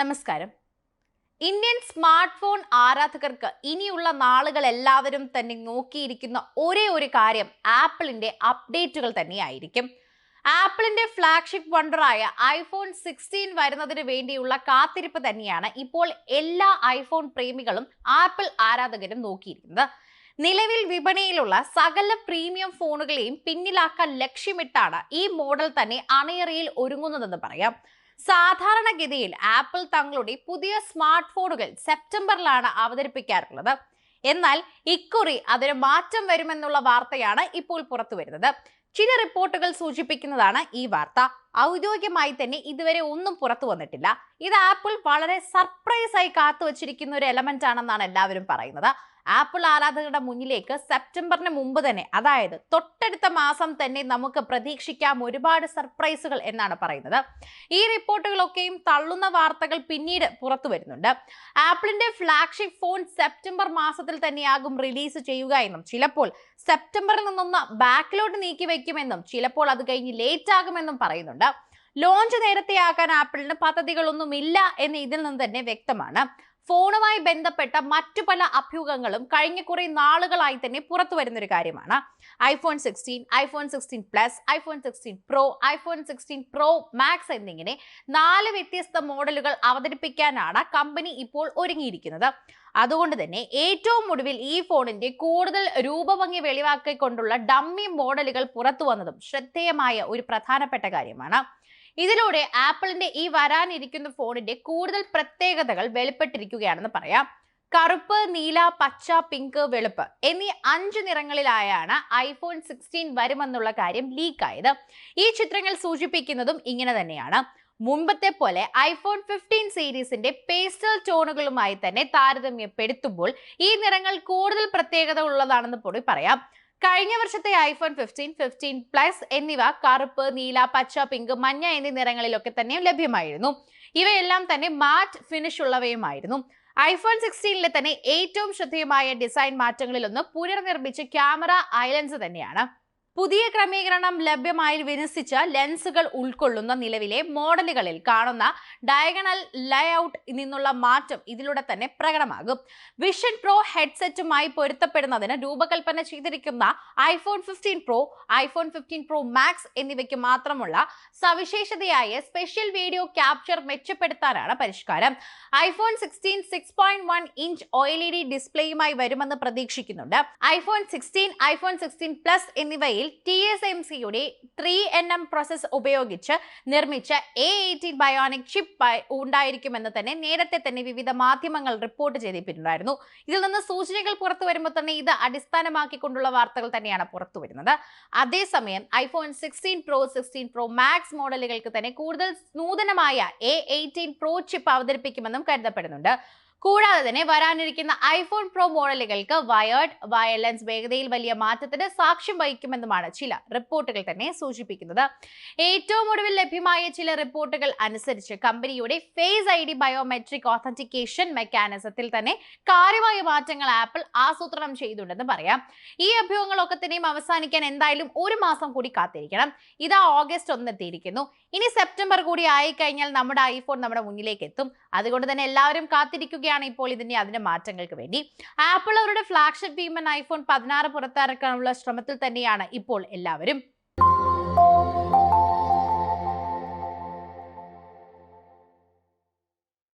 നമസ്കാരം. Indian smart phone ആരാധകർക്ക് ഇനിയുള്ള നാളുകൾ എല്ലാവരും തന്നെ നോക്കിയിരിക്കുന്ന ഒരേ ഒരു കാര്യം ആപ്പിളിന്റെ അപ്ഡേറ്റുകൾ തന്നെയായിരിക്കും. ആപ്പിളിന്റെ ഫ്ലാഗ്ഷിപ്പ് വണ്ടറായ ഐഫോൺ സിക്സ്റ്റീൻ വരുന്നതിന് വേണ്ടിയുള്ള കാത്തിരിപ്പ് തന്നെയാണ് ഇപ്പോൾ എല്ലാ ഐഫോൺ പ്രേമികളും ആപ്പിൾ ആരാധകരും നോക്കിയിരിക്കുന്നത്. നിലവിൽ വിപണിയിലുള്ള സകല പ്രീമിയം ഫോണുകളെയും പിന്നിലാക്കാൻ ലക്ഷ്യമിട്ടാണ് ഈ മോഡൽ തന്നെ അണയറയിൽ ഒരുങ്ങുന്നതെന്ന് പറയാം. സാധാരണഗതിയിൽ ആപ്പിൾ തങ്ങളുടെ പുതിയ സ്മാർട്ട് ഫോണുകൾ സെപ്റ്റംബറിലാണ് അവതരിപ്പിക്കാറുള്ളത്. എന്നാൽ ഇക്കുറി അതിന് മാറ്റം വരുമെന്നുള്ള വാർത്തയാണ് ഇപ്പോൾ പുറത്തു വരുന്നത്. ചില റിപ്പോർട്ടുകൾ സൂചിപ്പിക്കുന്നതാണ് ഈ വാർത്ത. ഔദ്യോഗികമായി തന്നെ ഇതുവരെ ഒന്നും പുറത്തു വന്നിട്ടില്ല. ഇത് ആപ്പിൾ വളരെ സർപ്രൈസ് ആയി കാത്തു വച്ചിരിക്കുന്ന ഒരു എലമെന്റ് ആണെന്നാണ് എല്ലാവരും പറയുന്നത്. ആപ്പിൾ ആരാധകരുടെ മുന്നിലേക്ക് സെപ്റ്റംബറിന് മുമ്പ് തന്നെ അതായത് തൊട്ടടുത്ത മാസം തന്നെ നമുക്ക് പ്രതീക്ഷിക്കാം ഒരുപാട് സർപ്രൈസുകൾ എന്നാണ് പറയുന്നത്. ഈ റിപ്പോർട്ടുകളൊക്കെയും തള്ളുന്ന വാർത്തകൾ പിന്നീട് പുറത്തു വരുന്നുണ്ട്. ആപ്പിളിന്റെ ഫ്ലാഗ്ഷിപ്പ് ഫോൺ സെപ്റ്റംബർ മാസത്തിൽ തന്നെയാകും റിലീസ് ചെയ്യുക എന്നും ചിലപ്പോൾ സെപ്റ്റംബറിൽ നിന്നൊന്ന് ബാക്കിലോട്ട് നീക്കി വയ്ക്കുമെന്നും ചിലപ്പോൾ അത് കഴിഞ്ഞ് ലേറ്റ് ആകുമെന്നും പറയുന്നുണ്ട്. ലോഞ്ച് നേരത്തെയാക്കാൻ ആപ്പിളിന് പദ്ധതികളൊന്നുമില്ല എന്ന് ഇതിൽ നിന്ന് തന്നെ വ്യക്തമാണ്. ഫോണുമായി ബന്ധപ്പെട്ട മറ്റു പല അഭ്യൂഹങ്ങളും കഴിഞ്ഞ കുറെ നാളുകളായി തന്നെ പുറത്തു വരുന്ന ഒരു കാര്യമാണ്. IPhone sixteen iPhone sixteen plus iPhone sixteen pro iPhone sixteen pro max എന്നിങ്ങനെ നാല് വ്യത്യസ്ത മോഡലുകൾ അവതരിപ്പിക്കാനാണ് കമ്പനി ഇപ്പോൾ ഒരുങ്ങിയിരിക്കുന്നത്. അതുകൊണ്ട് തന്നെ ഏറ്റവും ഒടുവിൽ ഈ ഫോണിന്റെ കൂടുതൽ രൂപഭംഗി വെളിവാക്കിക്കൊണ്ടുള്ള ഡമ്മി മോഡലുകൾ പുറത്തു വന്നതും ശ്രദ്ധേയമായ ഒരു പ്രധാനപ്പെട്ട കാര്യമാണ്. ഇതിലൂടെ ആപ്പിളിന്റെ ഈ വരാനിരിക്കുന്ന ഫോണിന്റെ കൂടുതൽ പ്രത്യേകതകൾ വെളിപ്പെട്ടിരിക്കുകയാണെന്ന് പറയാം. കറുപ്പ് നീല പച്ച പിങ്ക് വെളുപ്പ് എന്നീ അഞ്ച് നിറങ്ങളിലായാണ് ഐഫോൺ സിക്സ്റ്റീൻ വരുമെന്നുള്ള കാര്യം ലീക്കായത് ഈ ചിത്രങ്ങൾ സൂചിപ്പിക്കുന്നതും ഇങ്ങനെ തന്നെയാണ്. മുമ്പത്തെ പോലെ ഐഫോൺ ഫിഫ്റ്റീൻ സീരീസിന്റെ പേസ്റ്റൽ ടോണുകളുമായി തന്നെ താരതമ്യപ്പെടുത്തുമ്പോൾ ഈ നിറങ്ങൾ കൂടുതൽ പ്രത്യേകത ഉള്ളതാണെന്ന് കൂടി പറയാം. കഴിഞ്ഞ വർഷത്തെ ഐഫോൺ ഫിഫ്റ്റീൻ ഫിഫ്റ്റീൻ പ്ലസ് എന്നിവ കറുപ്പ് നീല പച്ച പിങ്ക് മഞ്ഞ എന്നീ നിറങ്ങളിലൊക്കെ തന്നെ ലഭ്യമായിരുന്നു. ഇവയെല്ലാം തന്നെ മാറ്റ് ഫിനിഷ് ഉള്ളവയുമായിരുന്നു. ഐഫോൺ സിക്സ്റ്റീനിലെ തന്നെ ഏറ്റവും ശ്രദ്ധേയമായ ഡിസൈൻ മാറ്റങ്ങളിലൊന്ന് പുനർനിർമ്മിച്ച ക്യാമറ ഐലൻസ് തന്നെയാണ്. പുതിയ ക്രമീകരണം ലഭ്യമായി വിന്യസിച്ച ലെൻസുകൾ ഉൾക്കൊള്ളുന്ന നിലവിലെ മോഡലുകളിൽ കാണുന്ന ഡയഗണൽ ലേഔട്ട് നിന്നുള്ള മാറ്റം ഇതിലൂടെ തന്നെ പ്രകടമാകും. വിഷൻ പ്രോ ഹെഡ്സെറ്റുമായി പൊരുത്തപ്പെടുന്നതിന് രൂപകൽപ്പന ചെയ്തിരിക്കുന്ന iPhone fifteen pro iPhone fifteen pro max എന്നിവയ്ക്ക് മാത്രമുള്ള സവിശേഷതയായ സ്പെഷ്യൽ വീഡിയോ ക്യാപ്ചർ മെച്ചപ്പെടുത്താനാണ് പരിഷ്കാരം. IPhone sixteen six point one inch O L E D ഡിസ്പ്ലേയുമായി വരുമെന്ന് പ്രതീക്ഷിക്കുന്നുണ്ട്. IPhone sixteen iPhone sixteen plus എന്നിവയിൽ ടി എസ് എം സിയുടെ ത്രീ എൻ എം പ്രോസസ് ഉപയോഗിച്ച് നിർമ്മിച്ച എ എയ്റ്റീൻ ബയോണിക് ചിപ്പ് ഉണ്ടായിരിക്കുമെന്ന് തന്നെ നേരത്തെ തന്നെ വിവിധ മാധ്യമങ്ങൾ റിപ്പോർട്ട് ചെയ്തിട്ടുണ്ടായിരുന്നു. ഇതിൽ നിന്ന് സൂചനകൾ പുറത്തു വരുമ്പോൾ തന്നെ ഇത് അടിസ്ഥാനമാക്കിക്കൊണ്ടുള്ള വാർത്തകൾ തന്നെയാണ് പുറത്തു വരുന്നത്. അതേസമയം iPhone sixteen pro sixteen pro max മോഡലുകൾക്ക് തന്നെ കൂടുതൽ നൂതനമായ എ എയ്റ്റീൻ പ്രോ ചിപ്പ് അവതരിപ്പിക്കുമെന്നും കരുതപ്പെടുന്നുണ്ട്. കൂടാതെ തന്നെ വരാനിരിക്കുന്ന ഐഫോൺ പ്രോ മോഡലുകൾക്ക് വയർഡ് വയലൻസ് വേഗതയിൽ വലിയ മാറ്റത്തിന് സാക്ഷ്യം വഹിക്കുമെന്നുമാണ് ചില റിപ്പോർട്ടുകൾ തന്നെ സൂചിപ്പിക്കുന്നത്. ഏറ്റവും ഒടുവിൽ ലഭ്യമായ ചില റിപ്പോർട്ടുകൾ അനുസരിച്ച് കമ്പനിയുടെ face I D biometric authentication മെക്കാനിസത്തിൽ തന്നെ കാര്യമായ മാറ്റങ്ങൾ ആപ്പിൾ ആസൂത്രണം ചെയ്തിട്ടുണ്ടെന്ന് പറയാം. ഈ അഭ്യൂഹങ്ങളൊക്കെ തന്നെയും അവസാനിക്കാൻ എന്തായാലും ഒരു മാസം കൂടി കാത്തിരിക്കണം. ഇതാ ഓഗസ്റ്റ് ഒന്ന് എത്തിയിരിക്കുന്നു. ഇനി സെപ്റ്റംബർ കൂടി ആയിക്കഴിഞ്ഞാൽ നമ്മുടെ ഐഫോൺ നമ്മുടെ മുന്നിലേക്ക് എത്തും. അതുകൊണ്ട് തന്നെ എല്ലാവരും കാത്തിരിക്കുകയാണ് ഇപ്പോൾ ഇതിന്റെ അതിന്റെ മാറ്റങ്ങൾക്ക് വേണ്ടി? ആപ്പിൾ അവരുടെ ഫ്ലാഗ്ഷിപ്പ് ഭീമൻ ഐഫോൺ പതിനാറ് പുറത്തിറക്കാനുള്ള ശ്രമത്തിൽ തന്നെയാണ് ഇപ്പോൾ എല്ലാവരും.